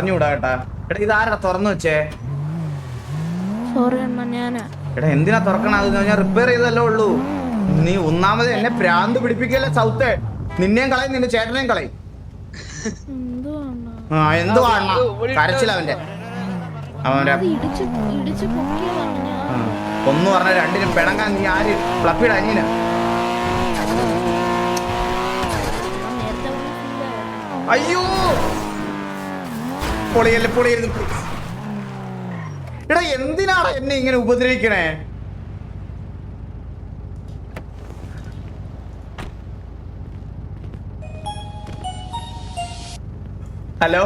പറഞ്ഞുകൂടാ കേട്ടാ എടാ ഇതാരടാ തുറന്നു വെച്ചേ സോറി അണ്ണ ഞാനാ എടാ എന്തിനാ തുറക്കണത് ഞാൻ റിപ്പയർ ചെയ്തല്ലേ ഉള്ളൂ നീ ഒന്നാമത് എന്നെ പ്രാന്ത് പിടിപ്പിക്കല്ലേ സൗത്ത് നിന്നെയും കളയും നിന്റെ ചേട്ടനെയും കളയും എന്തോ അണ്ണ ആ എന്തുവാണ് കരച്ചില്ല അവന്റെ അവന്റെ അത് ഇടിച്ച് ഇടിച്ച് പൊക്കിയതാണ് ഞാൻ ആ, ഒന്ന് പറഞ്ഞ രണ്ടിനും പിണങ്ങാൻ നീ ആര് ഫ്ലപ്പിയുടെ അനിയന ഞാൻ നേരത്തെ വിളിച്ചില്ല അയ്യോ പൊളിയല്ലേ പൊളിയരുത്. എടാ എന്തിനാണ് എന്നെ ഇങ്ങനെ ഉപദ്രവിക്കണേ? ഹലോ?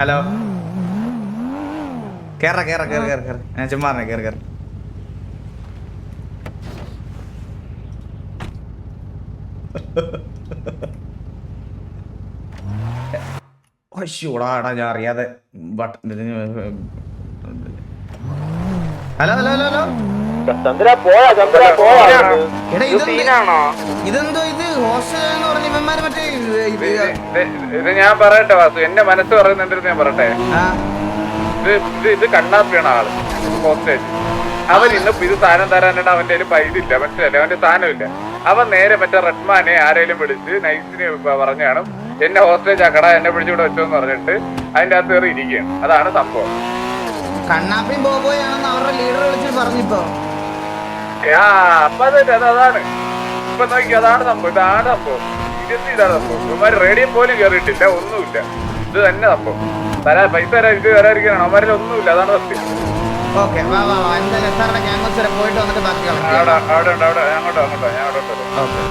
ഹലോ? കേറ കേറ കേറ കേറ കേറ. ഞാൻ ചുമ്മാ കേറ കേറ. അയ്യോടാടാ ഞാൻ അറിയാതെ ഹലോ ഹലോ ഹലോ ഇതെന്ത്? ഇത്? ഹോസ്റ്റൽ എന്ന് പറഞ്ഞ ഇവന്മാര് മറ്റേ ഇത് ഞാൻ പറയട്ടെ വാസു. എന്റെ മനസ്സ് പറയുന്നുണ്ടെന്ന് ഞാൻ പറയട്ടെ. ഇത് ഇത് ഇത് കണ്ണാപ്പിയാണ് ആൾ. ഹോസ്റ്റേജ്. അവൻ ഇന്ന് ഇത് സാധനം തരാനായിട്ട് അവന്റെ കയ്യിൽ പൈസ ഇല്ല. മനസ്സിലല്ലേ അവന്റെ സാധനമില്ല. അവൻ നേരെ മറ്റേ റെഡ്മാനെ ആരെങ്കിലും വിളിച്ച് നൈസിനെ പറഞ്ഞാണ് എന്നെ ഹോസ്റ്റേജ് ആക്കട എന്നെ പിടിച്ചിവിടെ വെച്ചോന്ന് പറഞ്ഞിട്ട് അതിന്റെ അകത്ത് കയറി ഇരിക്കുകയാണ്. അതാണ് സംഭവം. കണ്ണാപ്പി ബോബോയാണെന്ന് അവരുടെ ലീഡർ വിളിച്ച് പറഞ്ഞിപ്പോ? ആ അപ്പൊ അത് അത് അതാണ്. ഇപ്പൊ നോക്കി അതാണ് സംഭവം. ഇതാണ് സംഭവം. ഇതാണ് സംഭവം. ഇവന്മാര് റേഡിയോ പോലും കയറിയിട്ടില്ല. ഒന്നുമില്ല. ഇത് തന്നെ സംഭവം. തരാ പൈസ തരാ ഇത് തരാതിരിക്കണം അവന്മാരിൽ ഒന്നുമില്ല. അതാണ് സത്യം. ഓക്കെ വാ വാ വാ. എന്തായാലും ക്യാമ്പസ് വരെ പോയിട്ട് വന്നിട്ട് ബാക്കി അവിടെ അവിടെ ഉണ്ട് അവിടെ അങ്ങോട്ടോ അങ്ങോട്ടോ ഞാൻ അവിടെ ഉണ്ട്. ഓക്കെ.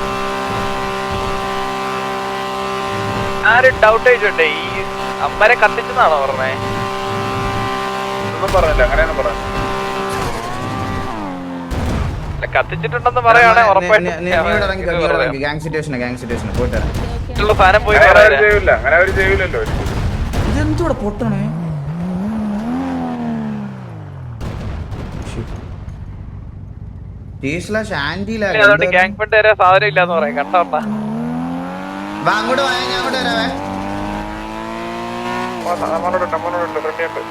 ആരും ഡൗട്ട് ആയിട്ടുണ്ട് ഈ അമ്മരെ കത്തിച്ചെന്നാണോ പറഞ്ഞേ? ഒന്നും പറഞ്ഞില്ല അങ്ങനെയൊന്നും പറഞ്ഞു അല്ല കത്തിച്ചിട്ടുണ്ടെന്ന് പറയുവാണെ ഉറപ്പായിട്ടും ഗാങ് സിറ്റുവേഷൻ ഗാങ് സിറ്റുവേഷൻ പോയിട്ട് വരാം. സാധനം പോയി അങ്ങനെ ചെയ്യൂലല്ലോ. ഇതെന്തോടെ പൊട്ടണേ ടി സ്ലാഷ് അതുകൊണ്ട് ഗ്യാങ് ഫണ്ട് വരെ സാധനം ഇല്ലാന്ന് പറയാം. കട്ടോട്ട വാ അങ്ങോട്ട് വാ ഞാൻ അങ്ങോട്ട് വരാവേ. നമ്മളോടുണ്ട് നമ്മളോടുണ്ട് ഫ്രണ്ടിയുണ്ട്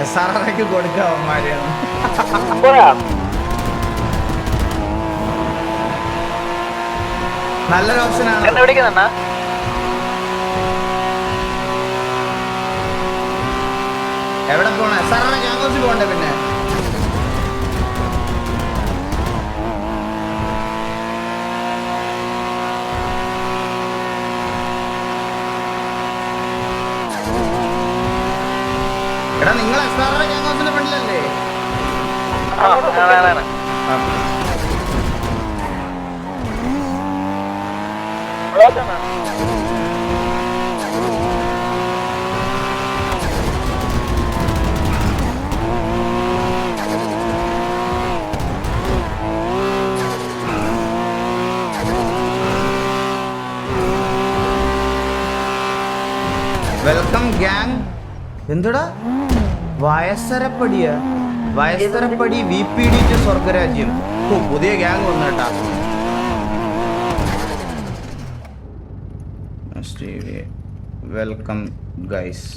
എസ് ആർ ആർക്ക് കൊടുക്കാം അവന്മാര് നല്ലൊരു ഓപ്ഷൻ ആണ് എവിടെ പോണ? എസ് ആർ ക്യാമ്പസിൽ പോണ്ടേ പിന്നെ? എടാ നിങ്ങൾ എസ് ആർ ക്യാമ്പസിന്റെ ഫ്രണ്ടിലല്ലേ? Welcome gang. എന്തുടാ? വയസ്സരപ്പടിയ വയസ്സരപ്പടി വി പി ഡി ടു സ്വർഗരാജ്യം. ഓ പുതിയ ഗ്യാങ് വന്നു കേട്ടാ. Welcome guys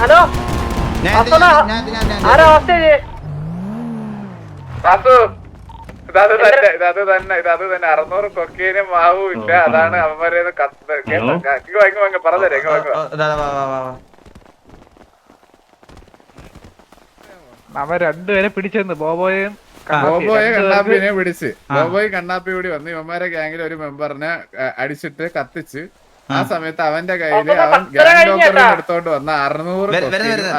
hello? Hello hostage Vasu ഇതത് തന്നെ ഇതത് തന്നെ ഇതത് തന്നെ. അറുന്നൂറ് കൊക്കീനും മാവും ഇല്ല. അതാണ് അവന്മാരെ കത്ത് കേട്ടോ ഇങ്ങ് വാ, ഇങ്ങ് വാ, ഇങ്ങ് പറഞ്ഞുതരാം ഇങ്ങ് വാ, ഇങ്ങ് വാ. ഓ, ദാ, വാ, വാ, വാ, വാ. അവൻ രണ്ടുപേരെ പിടിച്ചെന്ന്. ബോബോയും ബോബോയെ കണ്ണാപ്പിനെ പിടിച്ച്. ബോബോയ് കണ്ണാപ്പി കൂടി വന്ന് ഇവന്മാരെ ഗ്യാങ്ങിലെ ഒരു മെമ്പറിനെ അടിച്ചിട്ട് കത്തിച്ച് ആ സമയത്ത് അവന്റെ കയ്യിൽ അവൻ ഗ്യാങ് ലോക്കറിൽ എടുത്തോണ്ട് വന്ന അറുന്നൂറ്.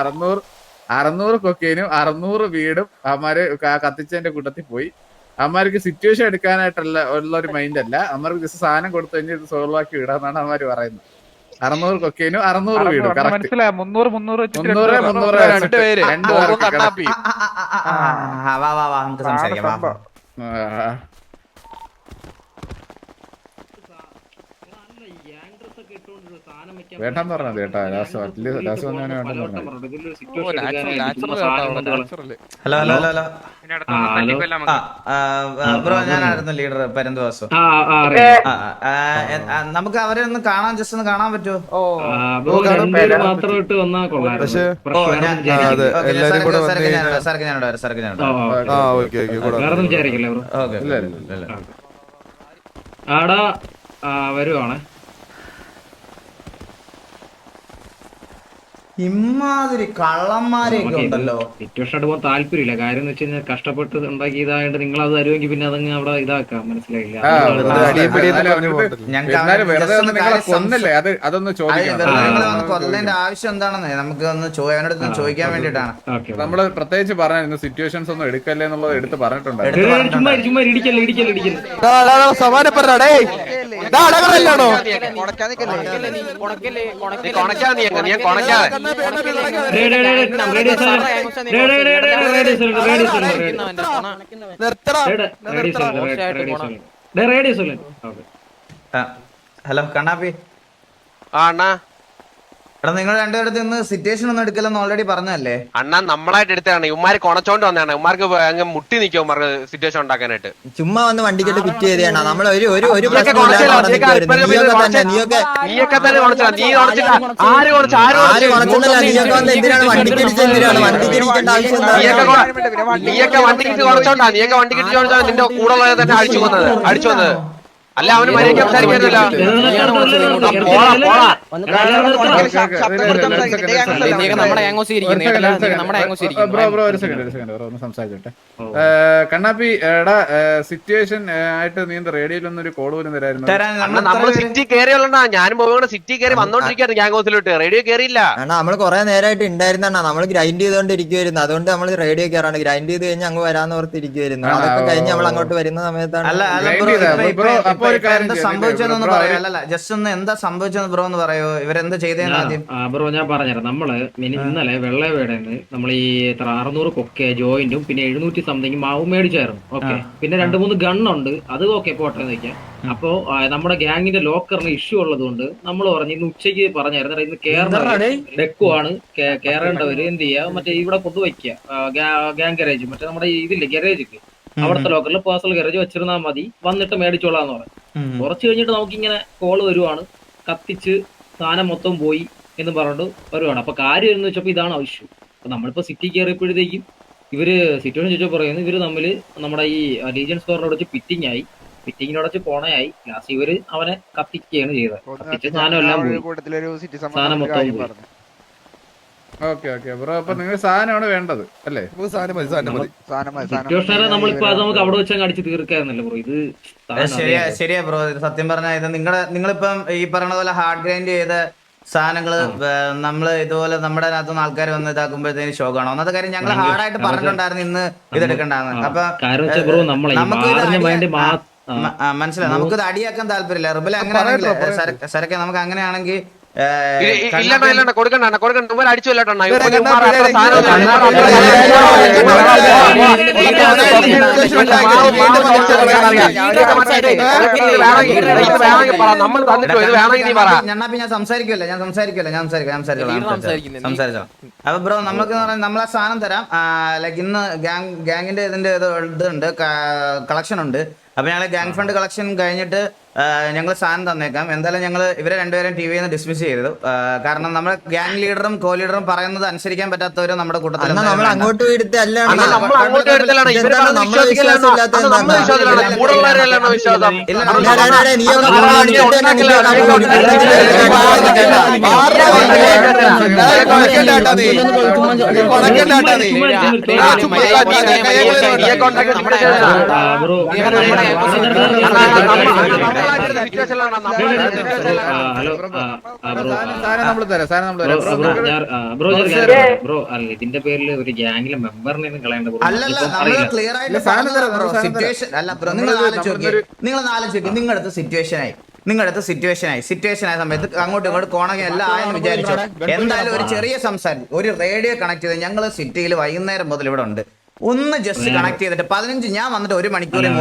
അറുന്നൂറ് അറുന്നൂറ് കൊക്കൈനും അറുന്നൂറ് വീടും അമ്മമാര് കത്തിച്ചതിന്റെ കൂട്ടത്തിൽ പോയി. അമ്മമാർക്ക് സിറ്റുവേഷൻ എടുക്കാനായിട്ടുള്ള ഉള്ള ഒരു മൈൻഡ് അല്ല. അമ്മമാർക്ക് ജസ്റ്റ് സാധനം കൊടുത്തു കഴിഞ്ഞാൽ ഇത് സോൾവ് ആക്കി വിടാന്നാണ് അമ്മമാര് പറയുന്നത്. അറുന്നൂറ് കൊക്കൈനും അറുന്നൂറ് വീടും. മനസ്സിലായി? മുന്നൂറ് മുന്നൂറ് മുന്നൂറ് രണ്ട് പേര്. പേര്. നമുക്ക് സംസാരിക്കാം വാ. സംഭവം. ആ. വേണ്ടെന്ന് പറഞ്ഞത് കേട്ടാ. ലാസ്റ്റ് ലാസ്റ്റ് വന്നവനെ വേണ്ടെന്ന് hello hello hello? Hello. Bro ഞാനായിരുന്നു ലീഡർ പരന്തുവാസം നമുക്ക് അവരെ ഒന്ന് കാണാൻ ജസ്റ്റ് ഒന്ന് കാണാൻ പറ്റുമോ. ഓ. എല്ലാരും കൂടെ സാർക്ക് ഞാനിടാം, സാർക്ക് ഞാനിടാം, സാർക്ക് ഞാനിടാം. ഓ, ഓ, ആ ഓക്കെ. ഓക്കെ കൂടെ വേറൊന്നും വിചാരിക്കല്ലേ ബ്രോ ഓക്കേ, ഇല്ല, ഇല്ല, ഇല്ല, ഇല്ല, ഇല്ല. ആടാ ആ, വരുവാണേ ഇമ്മാതിരി കള്ളന്മാരെയൊക്കെ ഉണ്ടല്ലോ. സിറ്റുവേഷൻ പോകാൻ താല്പര്യമില്ല. കാര്യം എന്ന് വെച്ച് കഴിഞ്ഞാൽ കഷ്ടപ്പെട്ട് ഉണ്ടാക്കിയതായിട്ട് നിങ്ങൾ അത് തരുമെങ്കിൽ പിന്നെ അതങ്ങ് അവിടെ ഇതാക്കാം. മനസ്സിലായില്ല? പറഞ്ഞു കൊല്ലേണ്ട ആവശ്യം എന്താണെന്ന് നമുക്ക് ഒന്ന് അവനോട് ചോദിക്കാൻ വേണ്ടിട്ടാണ്. നമ്മൾ പ്രത്യേകിച്ച് പറഞ്ഞിരുന്നു സിറ്റുവേഷൻസ് ഒന്നും എടുക്കല്ലേ എന്നുള്ളത് എടുത്ത് പറഞ്ഞിട്ടുണ്ടായിരുന്നു എടുത്ത് ഏയ്, ചുമ്മാ ഇരി, ഹലോ കണ്ണാപ്പി. ആ അണ്ണാ. എടാ നിങ്ങൾ രണ്ടുപേരുടെ നിന്ന് സിറ്റുവേഷൻ ഒന്നും എടുക്കില്ലെന്ന് ഓൾറെഡി പറഞ്ഞല്ലേ അണ്ണാ നമ്മളായിട്ട് എടുത്തതാണ്. ഇവന്മാര് കൊണച്ചോണ്ട് വന്നാണ് ഉമ്മാർക്ക് അങ്ങ് മുട്ടി നിൽക്കും ഇവന്മാർക്ക് സിറ്റുവേഷൻ ഉണ്ടാക്കാനായിട്ട്. ചുമ്മാ വന്ന് വണ്ടി വണ്ടിക്കിട്ട് പിറ്റ് ചെയ്താണ് നമ്മൾ ഒരു ഒരു ഒരു നീയൊക്കെ തന്നെ കൊണച്ചാ നീ കൊണച്ചില്ല. ആര് കൊണച്ചു ആര് നീയൊക്കെ വന്ന് എന്തിനാണ്? എന്തിനാണ്? ആവശ്യം നീയൊക്കെ നീയൊക്കെ കൊണച്ചോണ്ടാ. നീയൊക്കെ വണ്ടിക്ക് കൊണച്ചാ നിന്റെ കൂടെ ഉള്ളത് തന്നെ അടിച്ചു വന്നത് അടിച്ചു വന്നത് അല്ല അവന് ഒന്ന് സംസാരിച്ചോട്ടെ. കണ്ണാപ്പി എടാ സിറ്റുവേഷൻ ആയിട്ട് നീ റേഡിയോയിൽ ഒന്നും ഒരു കോഡ് പോലും തരായിരുന്നു? അണ്ണാ നമ്മൾ നമ്മൾ സിറ്റി കയറിയുള്ള ഞാനും പോയി സിറ്റി കയറി വന്നോണ്ടിരിക്കുന്നു ഗ്യാങ് ഹൗസിലോട്ട് റേഡിയോ കയറിയില്ല അണ്ണാ നമ്മൾ കുറെ നേരമായിട്ട് ഉണ്ടായിരുന്നണ്ണാ നമ്മൾ ഗ്രൈൻഡ് ചെയ്തോണ്ടിരിക്കുവായിരുന്നു അതുകൊണ്ട് നമ്മൾ റേഡിയോ കയറാണ് ഗ്രൈൻഡ് ചെയ്ത് കഴിഞ്ഞ് അങ്ങ് വരാന്ന് ഓർത്തിരിക്കുവായിരുന്നു. അതൊക്കെ കഴിഞ്ഞ് നമ്മൾ അങ്ങോട്ട് വരുന്ന സമയത്താണ് അല്ല അല്ല ബ്രോ എന്താ ചെയ്യ്, സംഭവിച്ചതെന്ന് പറയോ. അല്ലല്ല ജസ്റ്റ് ഒന്ന് എന്താ സംഭവിച്ചെന്ന് ബ്രോ എന്ന് പറയോ. ഇവരെന്താ ചെയ്തതെന്ന് ആദ്യം? ബ്രോ ഞാൻ പറഞ്ഞുതരാം. നമ്മൾ ഇന്നലെ വെള്ളവേടെന്ന് നമ്മൾ ഈ എത്ര അറുന്നൂറ് കൊക്കെ ജോയിന്റും പിന്നെ എഴുന്നൂറ്റി സംതിങ് മാവും മേടിച്ചായിരുന്നു. ഓക്കെ. പിന്നെ രണ്ട് മൂന്ന് ഗണ്ണുണ്ട്. അത് ഓക്കെ പോട്ടെ നിൽക്കാം അപ്പോ നമ്മുടെ ഗ്യാങ്ങിന്റെ ലോക്കറിന് ഇഷ്യൂ ഉള്ളതുകൊണ്ട് നമ്മൾ പറഞ്ഞു ഇന്ന് ഉച്ചയ്ക്ക് പറഞ്ഞായിരുന്നു. "എടാ, ഇന്ന് കേരള ഡെക്കുവാണ്. കേറേണ്ടവര് എന്ത് ചെയ്യാ? മറ്റേ ഇവിടെ കൊണ്ടുവയ്ക്കുക. Gang garage. മറ്റേ നമ്മുടെ ഈ ഇതില്ലേ ഗാരേജ് അവിടുത്തെ ലോക്കറിൽ പാർസൽ ഗാരേജ് വെച്ചിരുന്നാൽ മതി. വന്നിട്ട് മേടിച്ചോളാന്ന് പറഞ്ഞു. കുറച്ച് കഴിഞ്ഞിട്ട് നമുക്കിങ്ങനെ കോൾ വരുവാണ്. കത്തിച്ച് സാധനം മൊത്തം പോയി എന്ന് പറഞ്ഞിട്ട് വരുവാണ്. അപ്പൊ കാര്യം എന്ന് വെച്ചപ്പോ ഇതാണ് ആവശ്യം അപ്പൊ നമ്മളിപ്പോ സിറ്റി കയറിയപ്പോഴത്തേക്കും ഇവർ സിറ്റുവേഷൻ ചോദിച്ചാൽ പറയുന്നു ഇവർ തമ്മിൽ നമ്മുടെ ഈ ലീജൻ സ്റ്റോറിനെ അടച്ച് പിറ്റിംഗ് ആയി. പിറ്റിങ്ങിനോട് വെച്ച് പോണയായി. ലാസ്റ്റ് ഇവർ അവനെ കത്തിക്കുകയാണ് ചെയ്തത്. കത്തിച്ച് സാധനം എല്ലാം പോയി. സാധനം മൊത്തം പോയി. Okay okay. ബ്രോ അപ്പൊ നിങ്ങൾ സാധനമാണ് വേണ്ടത് അല്ലേ? സാധനം മതി സാധനം മതി. സിറ്റുവേഷനെ നമ്മളിപ്പോ അത് നമുക്ക് അവിടെ വെച്ച് അടിച്ച് തീർക്കായിരുന്നല്ലോ ബ്രോ. ഇത് ശരിയാ ശരിയാ ബ്രോ. ഇത് സത്യം പറഞ്ഞാൽ ഇത് നിങ്ങളെ നിങ്ങളിപ്പം ഈ പറഞ്ഞ പോലെ ഹാർഡ് ഗ്രൈൻഡ് ചെയ്ത സാധനങ്ങൾ നമ്മൾ ഇതുപോലെ നമ്മുടെ അതിനകത്തുനിന്ന് ആൾക്കാർ വന്ന് ഇതാക്കുമ്പോഴത്തേന് ഷോക്കാണ് ഒന്നാമത്തെ കാര്യം ഞങ്ങൾ ഹാർഡ് ഹാർഡായിട്ട് പറഞ്ഞിട്ടുണ്ടായിരുന്നു ഇന്ന് ഇതെടുക്കണ്ടെന്ന്. അപ്പൊ നമുക്ക് മനസ്സിലായി. നമുക്കിത് ഇത് അടിയാക്കാൻ താല്പര്യമില്ല. റിബൽ അങ്ങനെ സരക്കെ നമുക്ക് അങ്ങനെയാണെങ്കിൽ ഇല്ലണ്ട കണ്ണാപ്പി- ഇല്ലണ്ട കൊടുക്കണ്ട അണ്ണാ, കൊടുക്കണ്ട ഇവർ അടിച്ചു കൊല്ലട്ടെ ഇവരെ കണ്ണാപ്പി ഇവരെ നമ്മൾ തന്നിട്ടോ ഇത് വേണമെങ്കിൽ നീ പറ ഞാൻ സംസാരിക്കില്ല ഞാൻ സംസാരിക്കില്ല ഞാൻ സംസാരിക്കാം സംസാരിച്ചോ അപ്പൊ ബ്രോ നമ്മൾക്ക് നമ്മളെ സാധനം തരാം ലൈക്ക് ഇന്ന് ഗാങ് ഗാങ്ങിന്റെ ഇതിന്റെ ഇത് ഇതുണ്ട് കളക്ഷൻ ഉണ്ട് അപ്പൊ ഞങ്ങളെ ഗാങ് ഫണ്ട് കളക്ഷൻ കഴിഞ്ഞിട്ട് ഞങ്ങൾ സാധനം തന്നേക്കാം എന്തായാലും ഞങ്ങൾ ഇവരെ രണ്ടുപേരും ടി വിയിൽ നിന്ന് ഡിസ്മിസ് ചെയ്തു കാരണം നമ്മുടെ ഗ്യാങ് ലീഡറും കോ ലീഡറും പറയുന്നത് അനുസരിക്കാൻ പറ്റാത്തവരും നമ്മുടെ കൂട്ടത്തിൽ നമ്മൾ അങ്ങോട്ട് നമ്മുടെ ബ്രോ ഇതിന്റെ പേരിൽ ഒരു ഗ്യാങ്ങിലെ മെമ്പറിനെ കളയേണ്ട നിങ്ങൾ നിങ്ങളുടെ സിറ്റുവേഷൻ ആയി നിങ്ങളുടെ സിറ്റുവേഷൻ ആയി സിറ്റുവേഷൻ ആയ സമയത്ത് അങ്ങോട്ടും ഇങ്ങോട്ടും കോണകം എല്ലാം ആയെന്ന് വിചാരിച്ചു എന്തായാലും ഒരു ചെറിയ സംസാരം ഒരു റേഡിയോ കണക്ട് ചെയ്ത് ഞങ്ങൾ സിറ്റിയിൽ വൈകുന്നേരം മുതൽ ഇവിടെ ഉണ്ട് ഒന്ന് ജസ്റ്റ് കണക്ട് ചെയ്തിട്ട് പതിനഞ്ച് ഞാൻ വന്നിട്ട് ഒരു മണിക്കൂറിൽ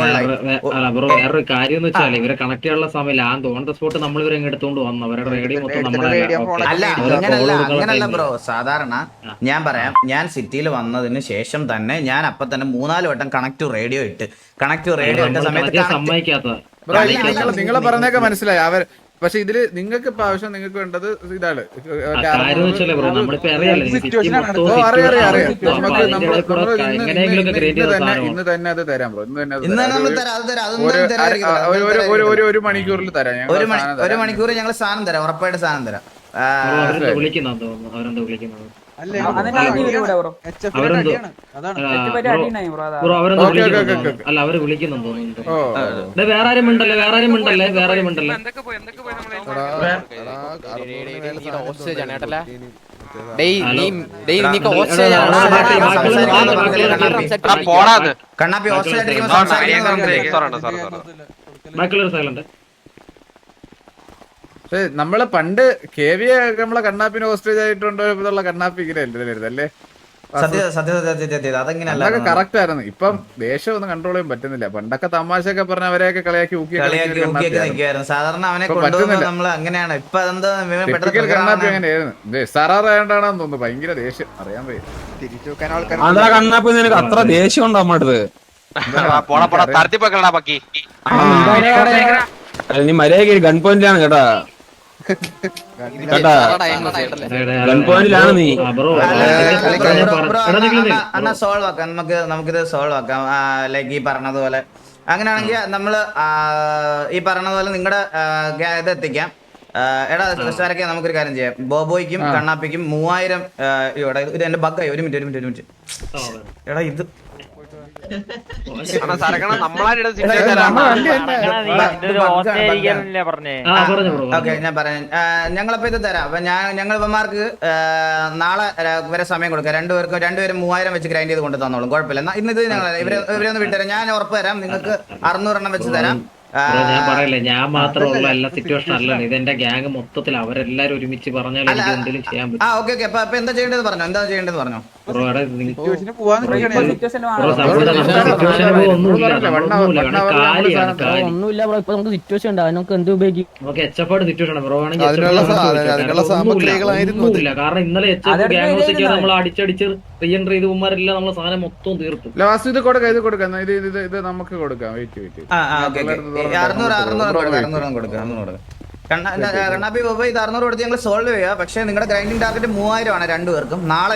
ബ്രോ വേറൊരു കാര്യം എന്ന് വെച്ചാൽ ഇവരെ കണക്ട് ചെയ്യാനുള്ള ആ ഓൺ ദ സ്പോട്ട് നമ്മൾ ഇവരെ എടുത്തോണ്ട് വന്നു. അവരുടെ റേഡിയോ മൊത്തം അല്ല അങ്ങനല്ല അങ്ങനല്ല ബ്രോ. സാധാരണ ഞാൻ പറയാം ഞാൻ സിറ്റിയിൽ വന്നതിന് ശേഷം തന്നെ ഞാൻ അപ്പൊ തന്നെ മൂന്നാൽ വട്ടം കണക്ട് റേഡിയോ ഇട്ട്. കണക്ട് റേഡിയോ ഇട്ട സമയത്ത് സമ്മതിക്കാത്ത ബ്രോ നിങ്ങൾ നിങ്ങളെ പറഞ്ഞൊക്കെ മനസ്സിലായി. അവർ പക്ഷെ ഇതിൽ നിങ്ങൾക്ക് ഇപ്പൊ ആവശ്യം നിങ്ങൾക്ക് വേണ്ടത് ഇതാണ്. ഇന്ന് തന്നെ തന്നെ അത് തരാം ബ്രോ. ഇന്ന് തന്നെ അത് ഇന്ന് നമ്മൾ ഒരു- തരാം തരാം അതൊന്നും അര- ഒരു- ഒരു- ഒരു- ഒരു ഒരു മണിക്കൂറിൽ തരാം ഞങ്ങൾ ഒരു. മണിക്കൂർ ഞങ്ങൾ സാധനം തരാം ഉറപ്പായിട്ട് സാധനം തരാം. വിളിക്കുന്നുണ്ടോ അവരെന്താ വിളിക്കുന്നത് അല്ല? അവർ വിളിക്കുന്നുണ്ട് തോന്നുന്നു വേറെ ആരും ഉണ്ടല്ലേ? വേറെ ആരും ഉണ്ടല്ലേ? വേറെ ആരും ഉണ്ടല്ലേ? ബാക്കിയുള്ളൊരു സൈലന്റ് പക്ഷെ നമ്മൾ പണ്ട് കെ വി നമ്മളെ കണ്ണാപ്പിന് ഹോസ്റ്റേജ് ആയിട്ടുണ്ടോ എന്നുള്ള കണ്ണാപ്പി ഇങ്ങനെ അല്ലേ? അല്ലേ അതൊക്കെ കറക്റ്റ് ആയിരുന്നു. ഇപ്പം ദേഷ്യം ഒന്നും കൺട്രോൾ ചെയ്യാൻ പറ്റുന്നില്ല. പണ്ടൊക്കെ തമാശയൊക്കെ പറഞ്ഞ അവരെയൊക്കെ കളിയാക്കി ഊക്കി കളിയാക്കി ഊക്കിയൊക്കെ നിൽക്കുമായിരുന്നു സാധാരണ അവനെ ഇപ്പൊ നമ്മൾ അങ്ങനെയാണ്. ഇപ്പൊ കണ്ണാപ്പി അങ്ങനെയായിരുന്നു. സറാറായോണ്ടാണെന്ന് തോന്നുന്നു. ഭയങ്കര ദേഷ്യം. അറിയാൻ പറ്റും അതാ കണ്ണാപ്പി നിനക്ക് അത്ര ദേഷ്യം ഉണ്ടോ ഗൺ പോടാ പോടാ തരത്തിപ്പൊക്കെടാ പക്കി. നീ മര്യാദയ്ക്ക് ഗൺ പോയിന്റിലാണ് കേട്ടാ. അണ്ണാ, സോൾവ് ആക്കാം. നമുക്ക് നമുക്കിത് സോൾവ് ആക്കാം. ലൈക്ക് ഈ പറഞ്ഞതുപോലെ. അങ്ങനെയാണെങ്കിൽ നമ്മൾ ഈ പറഞ്ഞതുപോലെ നിങ്ങളുടെ ഇത് എത്തിക്കാം. എടാ സാരൊക്കെ നമുക്കൊരു കാര്യം ചെയ്യാം. ബോബോയ്ക്കും കണ്ണാപ്പിക്കും മൂവായിരം ഇത് എന്റെ ബഗ്ഗായി ഒരു മിനിറ്റ് ഒരു മിനിറ്റ് ഒരു മിനിറ്റ് എടാ ഇത് ഞാൻ പറയാം. ഞങ്ങളപ്പോ ഇത് തരാം. അപ്പൊ ഞാൻ ഞങ്ങൾ ഇവന്മാർക്ക് നാളെ വരെ സമയം കൊടുക്കാം. രണ്ടുപേർക്കും രണ്ടുപേരും മൂവായിരം വെച്ച് ഗ്രൈൻഡ് ചെയ്ത് കൊണ്ട് തന്നോളും. കുഴപ്പമില്ല. ഇന്ന് ഇത് ഞങ്ങൾ ഇവരെ ഇവരെ ഒന്ന് വിട്ടുതരാം. ഞാൻ ഉറപ്പ് തരാം. നിങ്ങൾക്ക് അറുന്നൂറെണ്ണം വെച്ച് തരാം. ഞാൻ പറയല്ലേ ഞാൻ മാത്രമുള്ള എല്ലാ സിറ്റുവേഷൻ അല്ല ഇത് എന്റെ ഗ്യാങ് മൊത്തത്തിൽ അവരെല്ലാരും ഒരുമിച്ച് പറഞ്ഞാൽ എനിക്ക് എന്തെങ്കിലും ചെയ്യാൻ ആ പറ്റും ഓക്കെ ഓക്കെ അപ്പൊ അപ്പൊ എന്താ ചെയ്യേണ്ടത് പറഞ്ഞോ? ചെയ്യേണ്ടത് പറഞ്ഞോ? ഒന്നുമില്ല ബ്രോ ഇപ്പൊ നമുക്ക് സിറ്റുവേഷൻ ഉണ്ട്. നമുക്ക് എന്ത് ഉപയോഗിക്കും? എച്ചപ്പാട് സിറ്റുവേഷൻ ബ്രോ ആണെങ്കിൽ കാരണം ഇന്നലെ എച്ചപ്പ് ഗ്യാങ് നമ്മൾ അടിച്ചടിച്ച് റീഎൻട്രി ചെയ്ത് പോകുമാരെല്ലാം നമ്മളെ സാധനം മൊത്തം തീർത്തു. ലാസ്റ്റ് ഇത് കൊടുക്കാം ഇത് കൊടുക്കാം. ഇത് ഇത് ഇത് നമുക്ക് കൊടുക്കാം. വെയിറ്റ് വെയിറ്റ് ആ ആ ഓക്കെ അറുന്നൂറ് അറുന്നൂറ് കൊടുക്കാം അറുന്നൂറ് കൊടുക്കാം അറുന്നൂറ് കൊടുക്കാം. കണ്ണ- ന- കണ്ണാപ്പി ബോബോ ഇത് അറുന്നൂറ് കൊടുത്ത് ഞങ്ങൾ സോൾവ് ചെയ്യാം. പക്ഷേ നിങ്ങളുടെ ഗ്രൈൻഡിങ് ടാർഗറ്റ് മൂവായിരം ആണ് രണ്ടുപേർക്കും നാളെ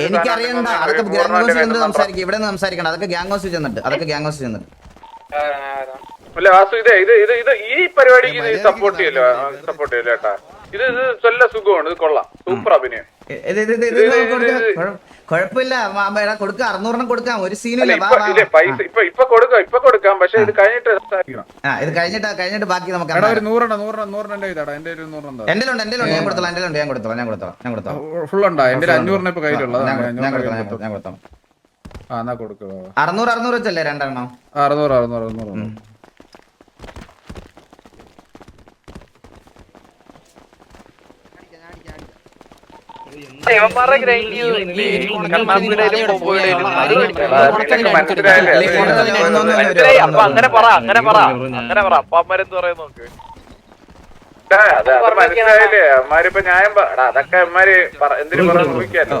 എനിക്കറിയണ്ട അതൊക്കെ ഗ്യാങ് ഹൗസിൽ ചെന്ന് സംസാരിക്കും. ഇവിടെ നിന്ന് സംസാരിക്കണം. അതൊക്കെ ഗ്യാങ് ഹൗസിൽ ചെന്നിട്ട് അതൊക്കെ ഗ്യാങ് ഹൗസിൽ ചെന്നിട്ട്. അല്ല വാസു ഇതേ ഇത് ഇത് ഇത് ഈ പരിപാടിക്ക് സപ്പോർട്ട് ചെയ്യല്ലോ? സപ്പോർട്ട് ചെയ്യല്ലോ കേട്ടാ ഇത് ഇത് നല്ല സുഖമാണ്. ഇത് കൊള്ളാം. സൂപ്പർ അഭിനയം. ഇത് കൊടുക്കാം. എടാ, കൊടുക്കാം. ഒരു സീനില്ല വാ, വാ, ഇല്ലേ പൈസ ഇപ്പൊ ഇപ്പൊ കൊടുക്കാം ഇപ്പൊ കൊടുക്കാം. പക്ഷെ ഇത് കഴിഞ്ഞിട്ട് സംസാരിക്കണം. ആ ഇത് കഴിഞ്ഞിട്ട് കഴിഞ്ഞിട്ട് ബാക്കി നമുക്ക് എന്റെ ഉണ്ട് എന്റെ ഞാൻ കൊടുത്തോളാം എന്റെ ഉണ്ട് ഞാൻ കൊടുത്തോളാം ഞാൻ കൊടുത്തോളാം ഞാൻ കൊടുത്തോളാം. ഫുൾ ഉണ്ടോ എന്റെ അഞ്ഞൂറിന് ഇപ്പൊ കയ്യിലുള്ളത്. ഞാൻ ഞാൻ കൊടുത്തോളാം ഞാൻ കൊടുത്തോളാം, അറുന്നൂറ് അറുന്നൂറ് വെച്ചല്ലേ രണ്ടെണ്ണം? അറുന്നൂറ് അറുന്നൂറ് അറുന്നൂറ് ഇവന്മാരുടെ ഗ്രൈൻഡ് മനസ്സിലായി അപ്പൊ അങ്ങനെ പറ അങ്ങനെ പറ അങ്ങനെ പറ അപ്പാമ്മരെന്ത് പറയാൻ നോക്ക് അതൊക്കെ എന്തിനു നോക്കിയാലോ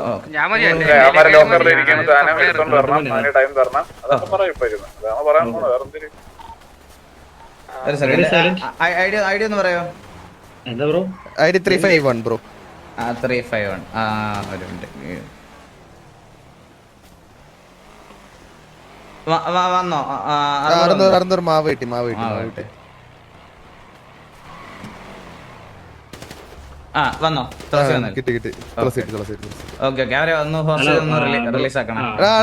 ലോക്കറിൽ ഇരിക്കുന്ന സാധനം എടുത്തോണ്ട് വരണം അതിന് ടൈം തരണം അതൊക്കെ പറയും ഇപ്പൊ ഇരുന്ന് അതാണ് പറയാൻ വേറെ എന്തിന് ഐഡിയ ഐഡിയ ഒന്ന് പറയോ ID three five one bro ആ ത്രീ ഫൈവ് വൺ ആ ഒരു മിനിറ്റ് വന്നോ? അറുന്നൂറ് മാവ് കിട്ടി മാവ് കിട്ടി മാവ് കിട്ടി. ആ വന്നോ. കിട്ടി കിട്ടി. ഓക്കെ. ഓക്കെ അവരെ ഒന്ന് ഹോസ്റ്റലിൽ ഒന്ന് റിലീസ് ആക്കണം.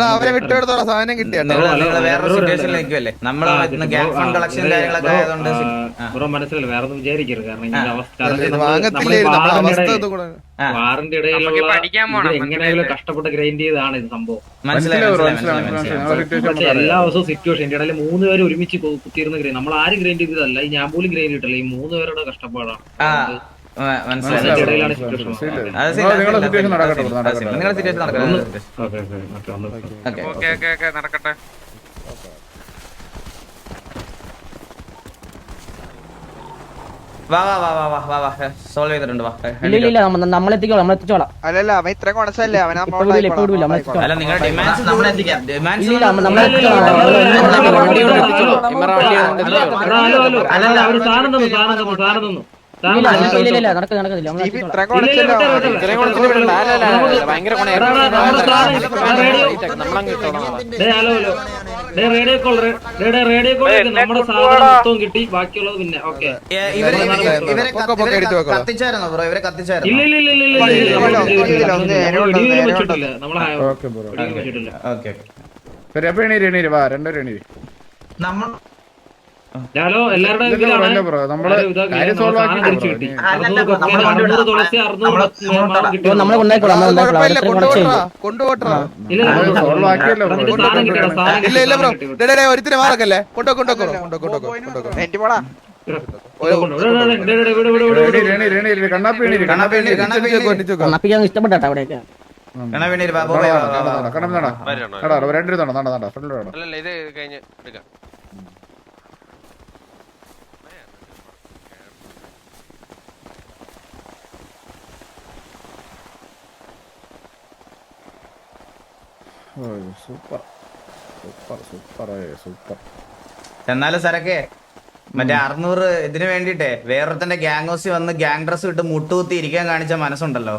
അവരെ വിട്ടെടുത്തോളാം സാധനം കിട്ടി കേട്ടോ. നിങ്ങൾ ഹലോ, നിങ്ങൾ ഹലോ, വേറെ ബ്രോ, സിറ്റുവേഷനിൽ ബ്രോ, നിൽക്കുമല്ലേ നമ്മൾ ഫണ്ട് കളക്ഷൻ കാര്യങ്ങളൊക്കെ ആയതുകൊണ്ട് ആ, ആ. ബ്രോ മനസ്സിലായില്ല? വേറെ ഒന്നും വിചാരിക്കരുത്. കാരണം ഈ അവസ്ഥ വാറിന്റെ ഇടയിലുള്ള എങ്ങനെയായാലും കഷ്ടപ്പെട്ട് ഗ്രൈൻഡ് ചെയ്താണ് ഇത് സംഭവം. പക്ഷെ എല്ലാ ദിവസവും സിറ്റുവേഷൻ എന്റെ ഇടയിൽ മൂന്ന് പേര് ഒരുമിച്ച് കുത്തിയിരുന്ന് ഗ്രൈൻഡ് നമ്മൾ ആരും ഗ്രൈൻഡ് ചെയ്തതല്ല ഈ ഞാൻ പോലും ഗ്രൈൻഡ് ചെയ്തിട്ടില്ല. ഈ മൂന്ന് പേരുടെ കഷ്ടപ്പാടാണ്. നിങ്ങളുടെ സിറ്റുവേഷൻ നടക്കട്ടെ വാ വാ വാ വാ വാ വാ വാ സോൾവ് ചെയ്തിട്ടുണ്ട് വാ ഇല്ല ഇല്ല ഇല്ല നമ്മ- നമ്മളെത്തിക്കോളാം നമ്മളെത്തിച്ചോളാം അല്ലല്ല അവൻ ഇത്ര കൊണസല്ലേ അവൻ ഇപ്പൊ നമ്മൾ radio radio call day day radio call നമ്മുടെ സാധനം മൊത്തവും കിട്ടി. ബാക്കിയുള്ളത് പിന്നെ ഓക്കെ. ഇവരെ. കത്തിച്ചായിരുന്നോ ബ്രോ? ഇവരെ ഇല്ല ഇല്ല ഇല്ല ഇല്ല വെച്ചിട്ടില്ല. നമ്മളെ ഓക്കെ ബ്രോ. വെച്ചിട്ടില്ല. ഓക്കെ ശരി അപ്പൊ എണീര് എണീര് വാ എണീര്. ഹലോ എല്ലാവരുടെ ഇല്ല ബ്രോ, ഇല്ല ബ്രോ, നമ്മൾ. ഡേ ഒരുത്തിന് മാറക്കല്ലേ കൊണ്ടോ കൊണ്ടോ കൊണ്ടോ കൊണ്ടോ കൊണ്ടോ കൊണ്ടോ എന്റെ പോടാ ഇവിടെ കൊണ്ട്, ഇവിടെ, ഇവിടെ, ഇവിടെ, ഇവിടെ, ഇവിടെ, ഇവിടെ, ഇവിടെ, എണീര് എണീര് എണീര് കണ്ണാപ്പി എണീര് കണ്ണാപ്പി എണീര്, കണ്ണാപ്പി എണീര്. കണ്ണപ്പിക്കാൻ ഇഷ്ടപ്പെട്ടാ അവിടെയൊക്കെ കണ്ണാ വേണ്ടി വാ ബോബേ വാ വാ, വാ കണ്ണം നടാ നടാ രണ്ടു നടാ നടാ നടാ ഫ്രണ്ട് നടാ അല്ലല്ല ഇത് കഴിഞ്ഞ് എടുക്കാം സൂപ്പർ. Super super super. എന്നാലും സരക്കെ മറ്റേ അറുന്നൂറ് ഇതിനു വേണ്ടിട്ടേ വേറൊരുത്തന്റെ ഗ്യാങ് ഹൗസിൽ വന്ന് ഗ്യാങ് ഡ്രസ് ഇട്ട് മുട്ടുകുത്തി ഇരിക്കാൻ കാണിച്ച മനസ്സുണ്ടല്ലോ.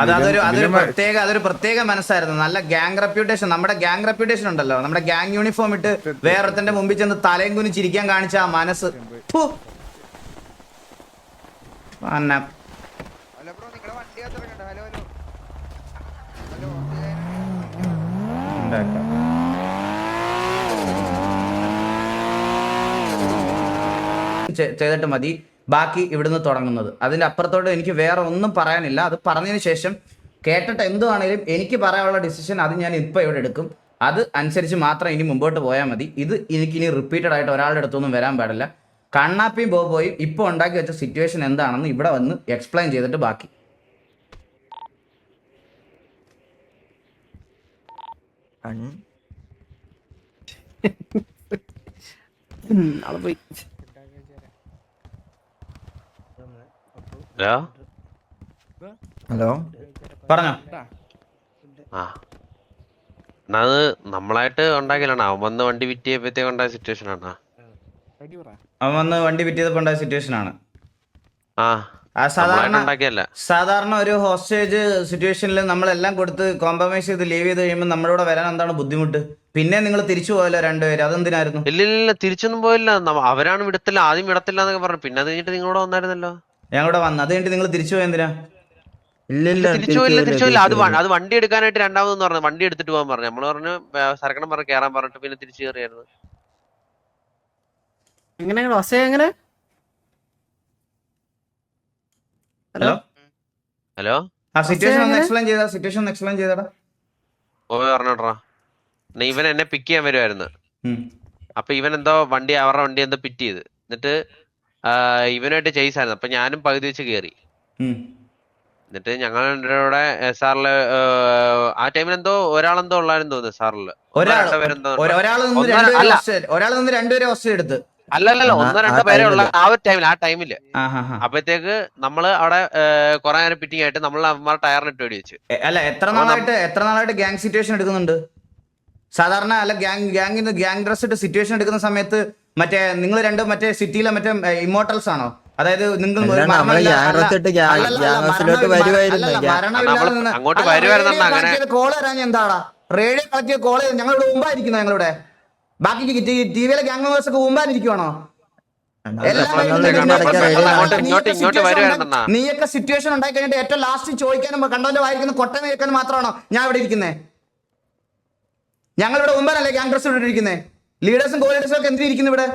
അത് അതൊരു അതൊരു പ്രത്യേക അതൊരു പ്രത്യേക മനസ്സായിരുന്നു. നല്ല ഗ്യാങ് റെപ്യൂട്ടേഷൻ നമ്മുടെ ഗ്യാങ് റെപ്യൂട്ടേഷൻ ഉണ്ടല്ലോ. നമ്മുടെ ഗ്യാങ് യൂണിഫോം ഇട്ട് വേറൊരുത്തന്റെ മുമ്പിൽ ചെന്ന് തലയും കുനിച്ചിരിക്കാൻ കാണിച്ച ആ മനസ്സ് ഫു. അന്ന ഹലോ ബ്രോ നിങ്ങളുടെ വണ്ടി കത്തിറങ്ങണ്ട ഹലോ ഹലോ ഉണ്ടാക്കാം. ചെയ്തിട്ട് മതി. ബാക്കി ഇവിടുന്ന് തുടങ്ങുന്നത്. അതിന്റെ അപ്പുറത്തോട്ട് എനിക്ക് വേറെ ഒന്നും പറയാനില്ല. അത് പറഞ്ഞതിന് ശേഷം കേട്ടിട്ട് എന്തുവാണേലും എനിക്ക് പറയാനുള്ള ഡിസിഷൻ അത് ഞാൻ ഇപ്പൊ ഇവിടെ എടുക്കും. അത് അനുസരിച്ച് മാത്രം ഇനി മുമ്പോട്ട് പോയാൽ മതി. ഇത് എനിക്ക് ഇനി റിപ്പീറ്റഡ് ആയിട്ട് ഒരാളുടെ അടുത്തൊന്നും വരാൻ പാടില്ല. കണ്ണാപ്പിയും ബോബോയും ഇപ്പോൾ ഉണ്ടാക്കി വെച്ച സിറ്റുവേഷൻ എന്താണെന്ന് ഇവിടെ വന്ന് എക്സ്പ്ലെയിൻ ചെയ്തിട്ട് ബാക്കി. ഹലോ? ഹലോ? പറഞ്ഞോ. ആ. അത് നമ്മളായിട്ട് ഉണ്ടാക്കിയില്ലാണ് അവൻ വന്ന് വണ്ടി വിറ്റിയപ്പോഴത്തേക്ക് ഉണ്ടായ സിറ്റുവേഷൻ ആണ്. അവൻ വന്ന് വണ്ടി വിറ്റിയപ്പോ ഉണ്ടായ സിറ്റുവേഷൻ ആണ്. ആ. സാധാരണ സാധാരണ ഒരു ഹോസ്റ്റേജ് സിറ്റുവേഷനിൽ നമ്മളെല്ലാം കൊടുത്ത് കോംപ്രമൈസ് ചെയ്ത് ലീവ് ചെയ്ത് കഴിയുമ്പോൾ നമ്മളിവിടെ കൂടെ വരാൻ എന്താണ് ബുദ്ധിമുട്ട്? പിന്നെ നിങ്ങൾ തിരിച്ചു പോയല്ലോ രണ്ടുപേരും. അതെന്തിനായിരുന്നു? ഇല്ല ഇല്ല തിരിച്ചൊന്നും പോയില്ല. അവരാണ് വിടത്തില്ല. ആദ്യം വിടത്തില്ല എന്നൊക്കെ പറഞ്ഞു. പിന്നെ അത് കഴിഞ്ഞിട്ട് നിങ്ങളോട് വന്നായിരുന്നല്ലോ. ഞാൻ ഇവിടെ വന്നു. അത് കഴിഞ്ഞിട്ട് നിങ്ങൾ തിരിച്ചു പോയെന്തിനാ ഇല്ലില്ല തിരിച്ചു പോയില്ല തിരിച്ചു പോയില്ല. അത് അത് വണ്ടി എടുക്കാനായിട്ട് രണ്ടാമതെന്ന് പറഞ്ഞു. വണ്ടി എടുത്തിട്ട് പോകാൻ പറഞ്ഞു. നമ്മൾ പറഞ്ഞു "ഏ, സരക്കണം പറഞ്ഞു കയറാൻ പറഞ്ഞിട്ട് പിന്നെ തിരിച്ചു കയറിയായിരുന്നു എങ്ങനെ ഒസേ എങ്ങനെ? ഹലോ? ഹലോ? ആ സിറ്റുവേഷൻ ഒന്ന് എക്സ്പ്ലെയിൻ ചെയ്താ സിറ്റുവേഷൻ ഒന്ന് എക്സ്പ്ലെയിൻ ചെയ്തടാ. ഓ പറഞ്ഞോട്രാ. എന്നാ ഇവൻ എന്നെ പിക്ക് ചെയ്യാൻ വരുമായിരുന്നു. അപ്പൊ ഇവൻ എന്തോ വണ്ടി അവരുടെ വണ്ടി എന്തോ പിറ്റ് ചെയ്ത്. എന്നിട്ട് ഇവനായിട്ട് ചേസ് ആയിരുന്നു അപ്പൊ ഞാനും പകുതി വെച്ച് കയറി എന്നിട്ട് ഞങ്ങൾ ഇവിടെ എസ് ആറിൽ ആ ടൈമിൽ എന്തോ ഒരാളെന്തോ ഉള്ളായിരുന്നു തോന്നുന്നു സാറിൽ. ഒരാൾ ഒരാൾ നിന്ന് ഒന്നര- അല്ല. ഒരാൾ നിന്ന് രണ്ടുപേരും ഹോസ്റ്റൽ എടുത്ത്. അല്ലല്ല ഒന്നോ രണ്ടോ പേരെ ഉള്ള. ആ ഒരു ടൈമിൽ ആ ടൈമിൽ അപ്പോഴത്തേക്ക് നമ്മൾ അവിടെ കുറെ നേരം പിറ്റിങ് ആയിട്ട് നമ്മൾ അവന്മാർ ടയറിന് ഇട്ട് ഓടി വെച്ച്. അല്ല എത്ര നാളായിട്ട് എത്ര നാളായിട്ട് ഗ്യാങ് സിറ്റുവേഷൻ എടുക്കുന്നുണ്ട്? സാധാരണ അല്ല ഗ്യാങ് ഗ്യാങ്ങിന്ന് ഗ്യാങ് ഡ്രസ് ഇട്ട് സിറ്റുവേഷൻ എടുക്കുന്ന സമയത്ത് മറ്റേ നിങ്ങൾ രണ്ടും മറ്റേ സിറ്റിയിലെ മറ്റേ ഇമോട്ടൽസ് ആണോ? അതായത് നിങ്ങൾ കോൾ തരാൻ എന്താടാ? റേഡിയോ കളക്ട് ചെയ്ത് കോൾ ചെയ്ത് ഞങ്ങളുടെ മുമ്പായിരിക്കുന്നു ഞങ്ങളുടെ ബാക്കി ടി വിയിലെ ഗ്യാങ് മെമ്പേഴ്സ് ഒക്കെ. അങ്ങോട്ട് നീയൊക്കെ സിറ്റുവേഷൻ ഉണ്ടായി കഴിഞ്ഞിട്ട് ഏറ്റവും ലാസ്റ്റ് ചോദിക്കാനും കണ്ടോന്റെ വായിക്കുന്ന കേൾക്കാനും മാത്രമാണോ ഞാൻ ഇവിടെ ഇരിക്കുന്നത് ഞങ്ങളിവിടെ മുമ്പാനല്ലേ ഗ്യാങ് ഡ്രസ് ഇവിടെ ഇരിക്കുന്നേ? ലീഡേഴ്സും കോ ലീഡേഴ്സും ഒക്കെ എന്തിനിരിക്കുന്നു ഇവിടെ?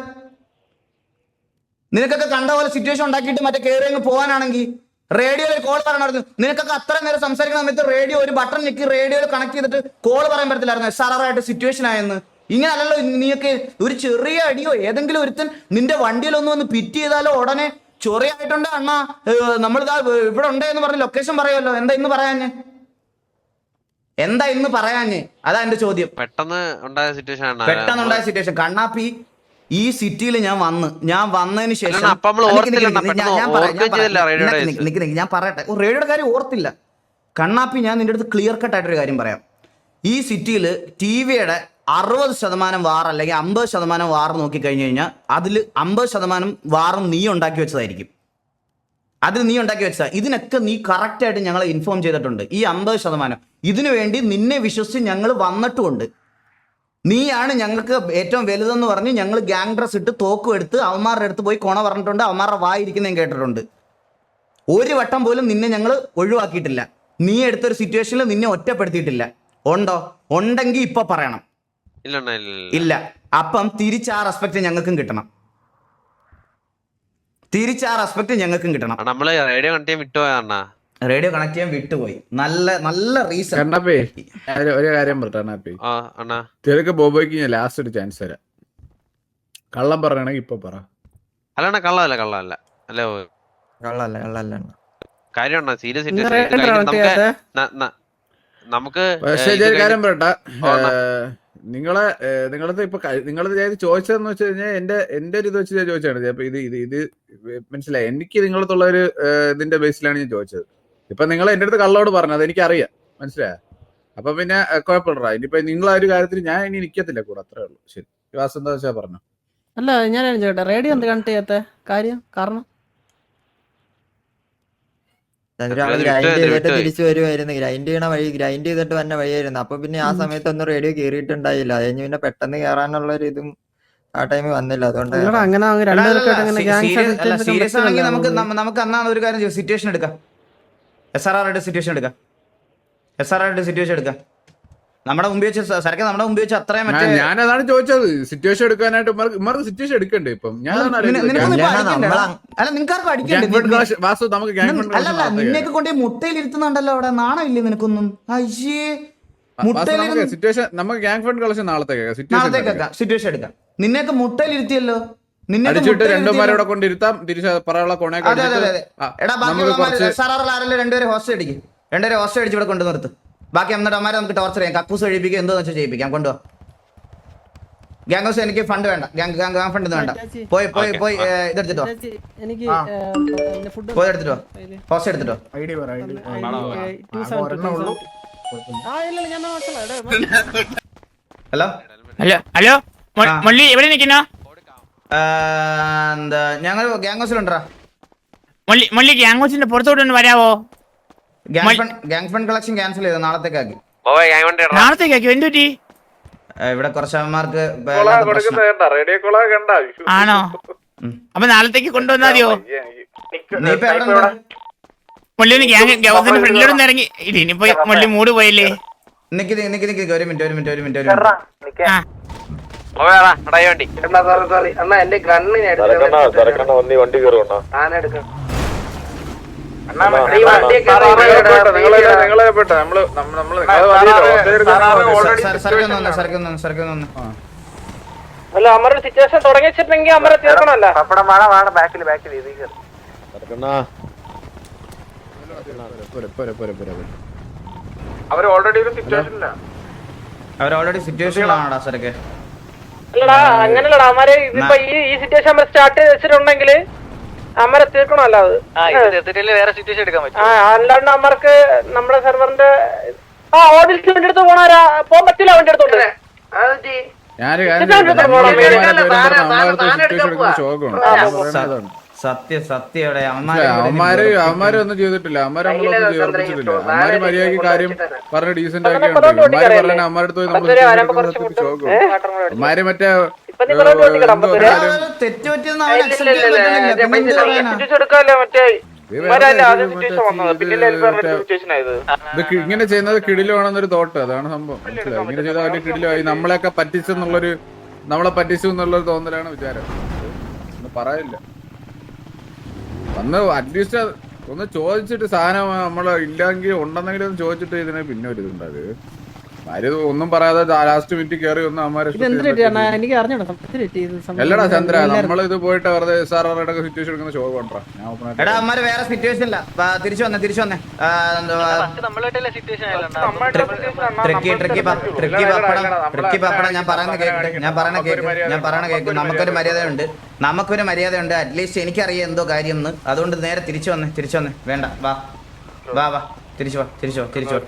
നിനക്കൊക്കെ കണ്ട പോലെ സിറ്റുവേഷൻ ഉണ്ടാക്കിയിട്ട് മറ്റേ കയറി അങ്ങ് പോകാനാണെങ്കിൽ റേഡിയോയിൽ കോൾ പറയണമായിരുന്നു നിനക്കൊക്കെ അത്ര നേരം സംസാരിക്കുന്ന സമയത്ത് റേഡിയോ ഒരു ബട്ടൺ ഞെക്കി റേഡിയോയിൽ കണക്ട് ചെയ്തിട്ട് കോൾ പറയാൻ പറ്റത്തില്ലായിരുന്നു. എസ് ആർ ആർ ആയിട്ട് സിറ്റുവേഷൻ ആയെന്ന്. ഇങ്ങനെ അല്ലല്ലോ നീയൊക്കെ ഒരു ചെറിയ അടിയോ ഏതെങ്കിലും ഒരുത്തൻ നിന്റെ വണ്ടിയിലൊന്നും ഒന്ന് പിറ്റ് ചെയ്താലോ ഉടനെ ചൊറിയായിട്ടുണ്ട് അണ്ണാ. നമ്മളിതാ ഇവിടെ ഉണ്ട് എന്ന് പറഞ്ഞ് ലൊക്കേഷൻ പറയുമല്ലോ. എന്താ ഇന്ന് പറയാഞ്ഞ്? എന്താ ഇന്ന് പറയാഞ്ഞ്? അതാ എന്റെ ചോദ്യം. പെട്ടെന്ന് ഉണ്ടായ സിറ്റുവേഷൻ പെട്ടെന്ന് ഉണ്ടായ സിറ്റുവേഷൻ കണ്ണാപ്പി ഈ സിറ്റിയിൽ ഞാൻ വന്ന് ഞാൻ വന്നതിന് ശേഷം ഞാൻ- പറയട്ടെ. ഓ, റേഡിയോയുടെ കാര്യം ഓർത്തില്ല. കണ്ണാപ്പി ഞാൻ നിന്റെ അടുത്ത് ക്ലിയർ കട്ട് ആയിട്ടൊരു കാര്യം പറയാം. ഈ സിറ്റിയിൽ ടി വിയുടെ അറുപത് ശതമാനം വാർ അല്ലെങ്കിൽ അമ്പത് ശതമാനം വാർ നോക്കിക്കഴിഞ്ഞു കഴിഞ്ഞാൽ അതിൽ അമ്പത് ശതമാനം വാറും നീ ഉണ്ടാക്കി വെച്ചതായിരിക്കും. അതിൽ നീ ഉണ്ടാക്കി വെച്ചതാ. ഇതിനൊക്കെ നീ കറക്റ്റായിട്ട് ഞങ്ങളെ ഇൻഫോം ചെയ്തിട്ടുണ്ട്. ഈ അമ്പത് ശതമാനം. ഇതിനു വേണ്ടി നിന്നെ വിശ്വസിച്ച് ഞങ്ങൾ വന്നിട്ടുമുണ്ട്. നീയാണ് ഞങ്ങൾക്ക് ഏറ്റവും വലുതെന്ന് പറഞ്ഞ് ഞങ്ങൾ ഗ്യാങ് ഡ്രസ് ഇട്ട് തോക്കും എടുത്ത് അവന്മാരുടെ അടുത്ത് പോയി കൊണ പറഞ്ഞിട്ടുണ്ട്. അവന്മാരുടെ വായിരിക്കുന്നതും കേട്ടിട്ടുണ്ട്. ഒരു വട്ടം പോലും നിന്നെ ഞങ്ങൾ ഒഴിവാക്കിയിട്ടില്ല. നീ എടുത്തൊരു സിറ്റുവേഷനിൽ നിന്നെ ഒറ്റപ്പെടുത്തിയിട്ടില്ല. ഉണ്ടോ? ഉണ്ടെങ്കിൽ ഇപ്പൊ പറയണം. ഇല്ല. അപ്പം തിരിച്ച് ആ റെസ്പെക്ട് ഞങ്ങൾക്കും കിട്ടണം. തിരിച്ച് ആ റെസ്പെക്ട് ഞങ്ങൾക്കും കിട്ടണം. നമ്മൾ റേഡിയോ ചെയ്യാൻ വിട്ടുപോയണ്ണാ റേഡിയോ കണക്ട് ചെയ്യാൻ വിട്ടുപോയി. നല്ല നല്ല റീസൺ കണ്ണപ്പേ ഒരു- കാര്യം തിരക്ക് ബോബോയ്ക്ക് ഞാൻ ലാസ്റ്റ് ഒരു ചാൻസ് തരാം. കള്ളം പറയണെങ്കിൽ ഇപ്പൊ പറ. അല്ലണ്ണ കള്ളല്ല കള്ളല്ല അല്ലേ കള്ളല്ല കള്ളല്ല അണ്ണാ. കാര്യം? അണ്ണാ സീരിയസ് കണക്ട് ചെയ്യാത്തെ? നമുക്ക് പക്ഷേ കാര്യം പറയട്ടെ. നിങ്ങളെ നിങ്ങളത് ഇപ്പൊ നിങ്ങളത് ഞാൻ ചോദിച്ചതെന്ന് വെച്ച് കഴിഞ്ഞാൽ എന്റെ എന്റെ ഒരു ഇത് വെച്ച് ഞാൻ ചോദിച്ചാണ് അപ്പൊ ഇത് ഇത് ഇത് മനസ്സിലായി? എനിക്ക് നിങ്ങളത്തുള്ള ഒരു ഇതിന്റെ ബേസിലാണ് ഞാൻ ചോദിച്ചത്. ഇപ്പൊ നിങ്ങൾ എന്റെ അടുത്ത് കള്ളോട് പറഞ്ഞത് എനിക്കറിയാം. മനസ്സിലായോ? അപ്പൊ പിന്നെ കുഴപ്പമില്ല ഇനിയിപ്പോ നിങ്ങൾ ആ ഒരു കാര്യത്തിൽ ഞാൻ ഇനി നിക്കത്തില്ല കൂടെ. അത്രേ ഉള്ളൂ. ശരി. വാസ് എന്താ വെച്ചാ പറഞ്ഞു? അല്ല ഞാൻ ചോട്ടെ റേഡിയോ എന്ത് കണക്ട് ചെയ്യാത്ത? കാര്യം കാരണം അവർ അത് അവിടെ വിട്ടുപോയി, ഗ്രൈൻഡ് അത് ചെയ്തിട്ട് വിട്ടുപോയി. തിരിച്ചു വരുമായിരുന്നു ഗ്രൈൻഡ് ചെയ്യണ വഴി ഗ്രൈൻഡ് ചെയ്തിട്ട് വന്ന വഴിയായിരുന്നു. അപ്പൊ പിന്നെ ആ സമയത്ത് ഒന്നും റേഡിയോ കയറിയിട്ടുണ്ടായില്ല അത് കഴിഞ്ഞ് പിന്നെ പെട്ടെന്ന് കേറാനുള്ള ഒരു ഇതും ആ ടൈമിൽ വന്നില്ല. അതുകൊണ്ട് സീരിയസ് ആണെങ്കിൽ നമുക്ക് നമുക്ക് അന്നാണ് ഒരു കാര്യം സിറ്റുവേഷൻ എടുക്കാം. എസ് ആർ ആറുടെ സിറ്റുവേഷൻ എടുക്കാം. എസ് ആർ ആറുടെ സിറ്റുവേഷൻ എടുക്കാം. നമ്മുടെ മുമ്പ് വെച്ച് സരക്ക് നമ്മുടെ മുമ്പ് വെച്ച് അത്രയും മറ്റേ ഞാൻ- അതാണ് ചോദിച്ചത്. സിറ്റുവേഷൻ എടുക്കാനായിട്ട് ഇമാർക്ക് സിറ്റുവേഷൻ എടുക്കണ്ടേ ഇപ്പം? ഞാൻ? അല്ല ഫണ്ട് അടിക്കണ്ടേ? വാസു നമുക്ക് അല്ലല്ല നിന്നെയൊക്കെ കൊണ്ട് മുട്ടയിൽ ഇരുത്തുന്നുണ്ടല്ലോ അവിടെ. നാണം ഇല്ലേ നിനക്കൊന്നും? അയ്യേ. സിറ്റുവേഷൻ നമുക്ക് ഗ്യാങ് ഫണ്ട് കളക്ഷൻ നാളത്തേക്ക് സിറ്റുവേഷൻ എടുക്കാം. നിന്നെയൊക്കെ മുട്ടയിൽ ഇരുത്തിയല്ലോ അടിച്ചിട്ട്. ഇവിടെ കൊണ്ടിരുത്താം. തിരിച്ച് പറയാനുള്ള കൊണയൊക്കെ രണ്ടുപേരെ ഹോസ്റ്റൽ അടിക്കും. രണ്ടുപേരെ ഹോസ്റ്റൽ അടിച്ച് ഇവിടെ കൊണ്ടു നിർത്ത്. ബാക്കി അമ്മടന്മാരെ അമ്മമാരെ നമുക്ക് ടോർച്ചർ ചെയ്യാം. കക്കൂസ് കഴിപ്പിക്കുക എന്തോന്ന് വെച്ചാൽ ചെയ്യിപ്പിക്കാം. കൊണ്ടുപോ ഗാങ് ഹൗസ് എനിക്ക് ഫണ്ട് വേണ്ട. ഗാങ് ഗാങ് ഗാങ് ഫണ്ട് വേണ്ട. പോയി പോയി പോയി ഇതെടുത്തിട്ടോ? എനിക്ക് ആ. ഫുഡ് പോയി എടുത്തിട്ടോ? ഹോസ് എടുത്തിട്ടോ. ഹലോ? Hello hello? മള്ളി എവിടെ നിൽക്കുന്ന? എന്താ ഞങ്ങൾ ഹൗസിലുണ്ടോ ഹൗസിലുണ്ടാ മല്ലി ഗാങ് ഹൗസിന്റെ പുറത്തോട്ട് ഒന്ന് വരാവോ? മൽ- ഫണ്ട് കളക്ഷൻ ക്യാൻസൽ ചെയ്തു? നാളത്തേക്കാക്കി. നാളത്തേക്കാക്കി എന്തുപറ്റി ഏ, ഇവിടെ കുറച്ച് അമ്മമാർക്ക് കൊള കൊടുക്കുന്നത് കണ്ട റേഡിയോ കൊള കണ്ട. ആണോ? അപ്പൊ നാളത്തേക്ക് കൊണ്ടുവന്നാ മതിയോ? നീ ഇപ്പൊ എവിടെ ഉണ്ട്? മുരളി ഒന്ന് ഗ്യാങ് ഗ്യാസിന്റെ ഫ്രണ്ടിലോട്ട് ഇറങ്ങി. ഇനിയിപ്പോ മുരളി മൂട് പോയല്ലേ? നിക്ക് നിക്ക് നിക്ക് നിക്ക്. ഒരു മിനിറ്റ് ഒരു മിനിറ്റ് ഒരു മിനിറ്റ് ഒരു മിനിറ്റ്. എടാ, എടാ ഈ വണ്ടി. നിങ്ങളെ അല്ല അമര സിറ്റുവേഷൻ തുടങ്ങി വെച്ചിട്ടുണ്ടെങ്കിൽ അമര തീർക്കണമല്ല പോരെ, വേണം ബാക്കിൽ പോരെ. അവർ ഓൾറെഡി ഒരു സിറ്റുവേഷനില്ല അവർ ഓൾറെഡി സിറ്റുവേഷനിലാണോടാ സരക്ക് അല്ലടാ അങ്ങനല്ലടാ അമ്മരെ ഇതിപ്പോ ഈ ഈ സിറ്റുവേഷൻ നമ്മൾ സ്റ്റാർട്ട് ചെയ്ത് വെച്ചിട്ടുണ്ടെങ്കിൽ അമ്മരെ തീർക്കണമല്ലോ അത്. തീർത്തിട്ടില്ല വേറെ സിറ്റുവേഷൻ എടുക്കാൻ പറ്റും. ആ അല്ലാണ്ട് അമ്മർക്ക് നമ്മുടെ സെർവറിന്റെ ആ ഓഡിറ്റ് വണ്ടി എടുത്ത് പോണാരാ പോകാൻ പറ്റില്ല വണ്ടി എടുത്തോണ്ട്. സത്യം അവന്മാര് അവന്മാര് ഒന്നും ചെയ്തിട്ടില്ല. അവന്മാര് നമ്മളൊന്നും മര്യാദ അവന്മാര് മര്യാദയ്ക്ക് കാര്യം പറഞ്ഞ ഡീസന്റ് പറഞ്ഞ അമ്മയുടെ അടുത്ത് പോയി നമ്മൾ അവന്മാര് മറ്റേ ഇങ്ങനെ ചെയ്യുന്നത് കിടിലാണെന്നൊരു തോട്ട്. അതാണ് സംഭവം. മനസ്സിലായോ? ഇങ്ങനെ ചെയ്താൽ വലിയ കിടിലായി നമ്മളെയൊക്കെ പറ്റിച്ചെന്നുള്ളൊരു നമ്മളെ പറ്റിച്ചു എന്നുള്ളൊരു തോന്നലാണ് വിചാരം. ഒന്നും പറയില്ല വന്ന് അറ്റ്ലീസ്റ്റ് ഒന്ന് ചോദിച്ചിട്ട് സാധനം നമ്മളെ ഇല്ലെങ്കിൽ ഉണ്ടെന്നെങ്കിലും ഒന്ന് ചോദിച്ചിട്ട് ഇതിനെ പിന്നെ ഒരു ഇതുണ്ടായത് ആര് ഒന്നും പറയാതെ ലാസ്റ്റ് മിനിറ്റ് കയറി ഒന്ന് അണ്ണാ എനിക്ക് അല്ലടാ ചന്ദ്ര നമ്മൾ ഇത് പോയിട്ട് വെറുതെ അവരുടെ സിറ്റുവേഷൻ എടുക്കുന്ന ഷോ കൊണ്ടാ? എടാ അമ്മാര് വേറെ സിറ്റുവേഷൻ ഇല്ല. തിരിച്ചു വന്നേ തിരിച്ചു വന്നേ. ട്രിക്കി ട്രിക്കി ട്രിക്കി പപ്പടം ട്രിക്കി പപ്പടം ഞാൻ പറയുന്ന കേക്ക് ഞാൻ പറയണ കേക്ക് ഞാൻ പറയണ കേക്ക് നമുക്കൊരു മര്യാദയുണ്ട്. നമുക്കൊരു മര്യാദയുണ്ട്. അറ്റ്ലീസ്റ്റ് എനിക്കറിയാം എന്തോ കാര്യം എന്ന് അതുകൊണ്ട് നേരെ തിരിച്ചു വന്നേ തിരിച്ചു വന്നേ. വേണ്ട വാ. വാ വാ. തിരിച്ചു വാ തിരിച്ചു വാ തിരിച്ചു വാ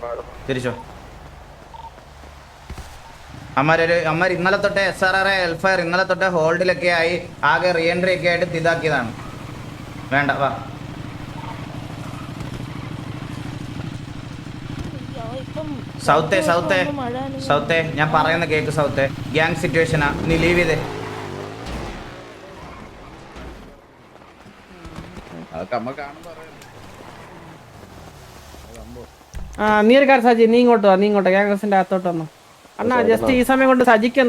തിരിച്ചു വാ. അമ്മാരൊരു അമ്മ ഇന്നലെ തൊട്ട് എസ് ആർ ആർ എൽഫയർ ഇന്നലെ തൊട്ട് ഹോൾഡിലൊക്കെ ആയി ആകെ റീഎൻട്രി ഒക്കെ ആയിട്ട് ഇതാക്കിയതാണ്. വേണ്ട വാ. സൗത്തേ സൗത്തേ സൗത്തേ. ഞാൻ പറയുന്ന കേക്ക് സൗത്തേ. ഗ്യാങ് സിറ്റുവേഷനാ നീ ലീവ് ചെയ്തേ. ആ നീ ഒരു കാര്യം സാജി നീ ഇങ്ങോട്ട് വാ നീ ഇങ്ങോട്ട് ഗ്യാങ്സിന്റെ അകത്തോട്ട് വന്നു. അണ്ണാ ജസ്റ്റ് ഈ സമയം കൊണ്ട് സജിക്ക്